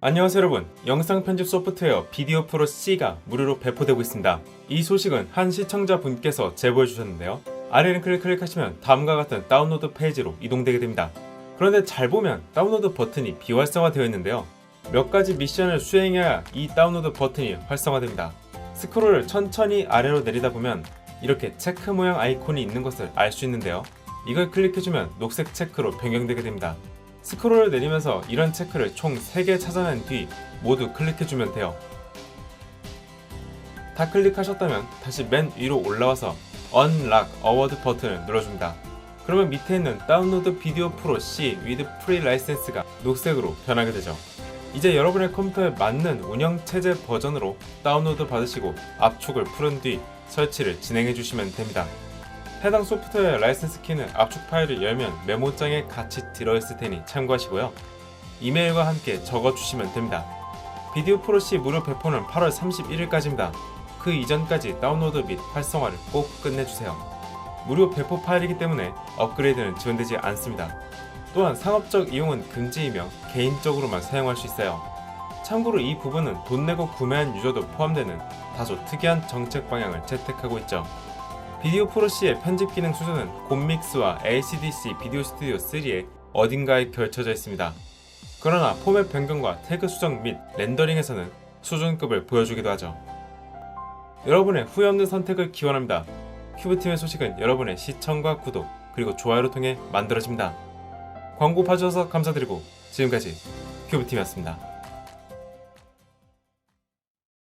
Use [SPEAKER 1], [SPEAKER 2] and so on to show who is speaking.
[SPEAKER 1] 안녕하세요 여러분. 영상 편집 소프트웨어 비디오 프로 C가 무료로 배포되고 있습니다. 이 소식은 한 시청자분께서 제보해 주셨는데요. 아래 링크를 클릭하시면 다음과 같은 다운로드 페이지로 이동되게 됩니다. 그런데 잘 보면 다운로드 버튼이 비활성화되어 있는데요. 몇 가지 미션을 수행해야 이 다운로드 버튼이 활성화됩니다. 스크롤을 천천히 아래로 내리다 보면 이렇게 체크 모양 아이콘이 있는 것을 알 수 있는데요. 이걸 클릭해주면 녹색 체크로 변경되게 됩니다 스크롤을 내리면서 이런 체크를 총 3개 찾아낸 뒤 모두 클릭해주면 돼요. 다 클릭하셨다면 다시 맨 위로 올라와서 Unlock Award 버튼을 눌러줍니다. 그러면 밑에 있는 다운로드 비디오 프로 C with Free License가 녹색으로 변하게 되죠. 이제 여러분의 컴퓨터에 맞는 운영 체제 버전으로 다운로드 받으시고 압축을 풀은 뒤 설치를 진행해 주시면 됩니다. 해당 소프트웨어 라이센스 키는 압축 파일을 열면 메모장에 같이 들어있을 테니 참고하시고요. 이메일과 함께 적어주시면 됩니다. 비디오 프로 C 무료 배포는 8월 31일까지입니다. 그 이전까지 다운로드 및 활성화를 꼭 끝내주세요. 무료 배포 파일이기 때문에 업그레이드는 지원되지 않습니다. 또한 상업적 이용은 금지이며 개인적으로만 사용할 수 있어요. 참고로 이 부분은 돈 내고 구매한 유저도 포함되는 다소 특이한 정책 방향을 채택하고 있죠. 비디오 프로C의 편집 기능 수준은 곰믹스와 LCDC 비디오 스튜디오 3의 어딘가에 걸쳐져 있습니다. 그러나 포맷 변경과 태그 수정 및 렌더링에서는 수준급을 보여주기도 하죠. 여러분의 후회 없는 선택을 기원합니다. 큐브팀의 소식은 여러분의 시청과 구독 그리고 좋아요를 통해 만들어집니다. 광고 봐주셔서 감사드리고 지금까지 큐브팀이었습니다.